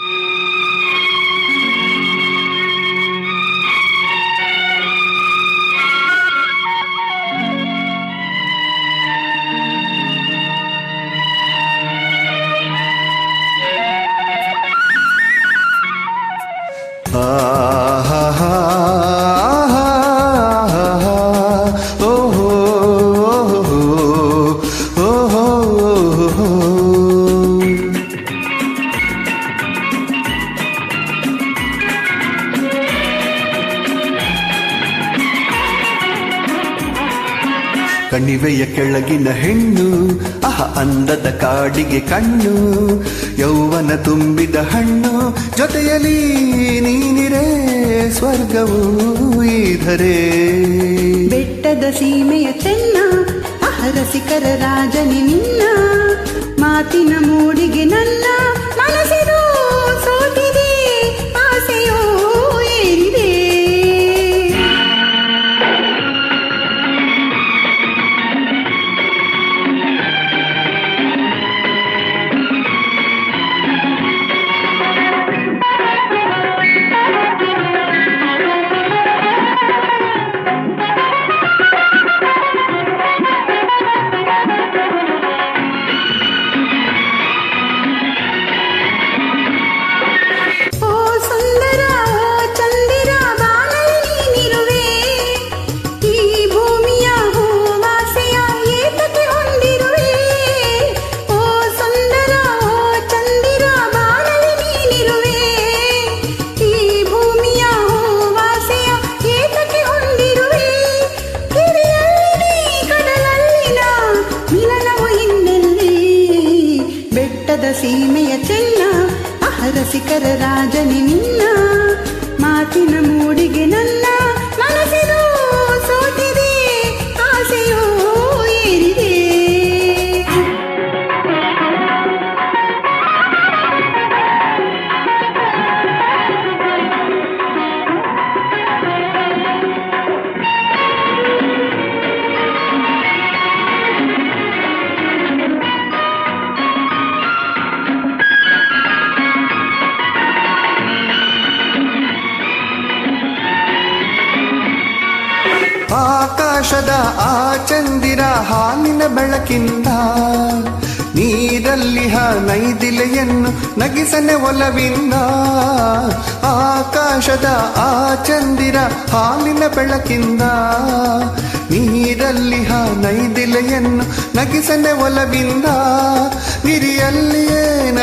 Ah, ha ha. ಕಣಿವೆಯ ಕೆಳಗಿನ ಹೆಣ್ಣು, ಅಹ ಅಂದದ ಕಾಡಿಗೆ ಕಣ್ಣು, ಯೌವನ ತುಂಬಿದ ಹಣ್ಣು, ಜೊತೆಯಲ್ಲಿ ನೀನಿರೇ ಸ್ವರ್ಗವೂ ಇದರೆ ಬೆಟ್ಟದ ಸೀಮೆಯ ಚೆನ್ನ ಅಹರಸಿಕರ ರಾಜನಿ ನಿನ್ನ, ಮಾತಿನ ಮೂಡಿಗೆ ನನ್ನ ಮನಸ್ಸಿದು ಸೀಮೆಯ ಚೆನ್ನ ಅಹರಸಿಕರ ರಾಜನಿ ನಿನ್ನ ಮಾತಿನ ಮೂಡಿಗೆ ನನ್ನ ಆಕಾಶದ ಆ ಚಂದಿರ ಹಾಲಿನ ಬೆಳಕಿಂದ, ನೀರಲ್ಲಿ ನೈದಿಲೆಯನ್ನು ನಗಿಸನೆ ಒಲವಿಂದ, ಆಕಾಶದ ಆ ಚಂದಿರ ಹಾಲಿನ ಬೆಳಕಿಂದ, ನೀರಲ್ಲಿ ನೈದಿಲೆಯನ್ನು ನಗಿಸನೆ ಒಲವಿಂದ ಗಿರಿಯಲ್ಲಿಯೇ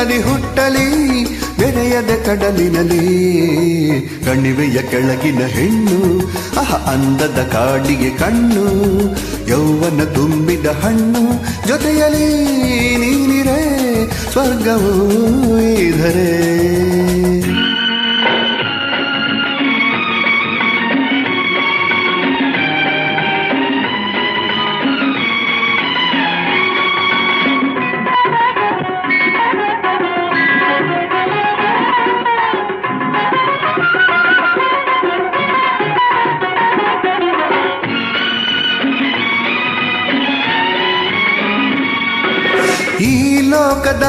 ನದಿ ಹುಟ್ಟಲಿ ಬೆರೆಯದ ಕಡಲಿನಲ್ಲಿ. ಕಣಿವೆಯ ಕೆಳಗಿನ ಹೆಣ್ಣು, ಅಹ ಅಂದದ ಕಾಡಿಗೆ ಕಣ್ಣು, ಯೌವನ ತುಂಬಿದ ಹಣ್ಣು, ಜೊತೆಯಲ್ಲಿ ನೀನಿರೇ, ಸ್ವರ್ಗವೂ ಇಧರೇ ಲೋಕದ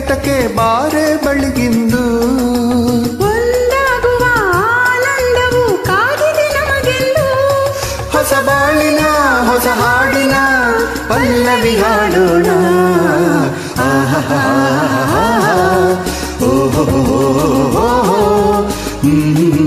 ತಕೆ ಬಾರೆ ಬಳಿಗಿಂದು ಒಂದಾಗುವ ಆನಂದವು ಕಾದಿದೆ ನಮಗೆಂದು ಹೊಸ ಬಾಳಿನ ಹೊಸ ಹಾಡಿನ ಪಲ್ಲವಿ ಹಾಡೋಣ. ಓಹೋಹೋಹೋಹೋ. ಹ್ಮ್.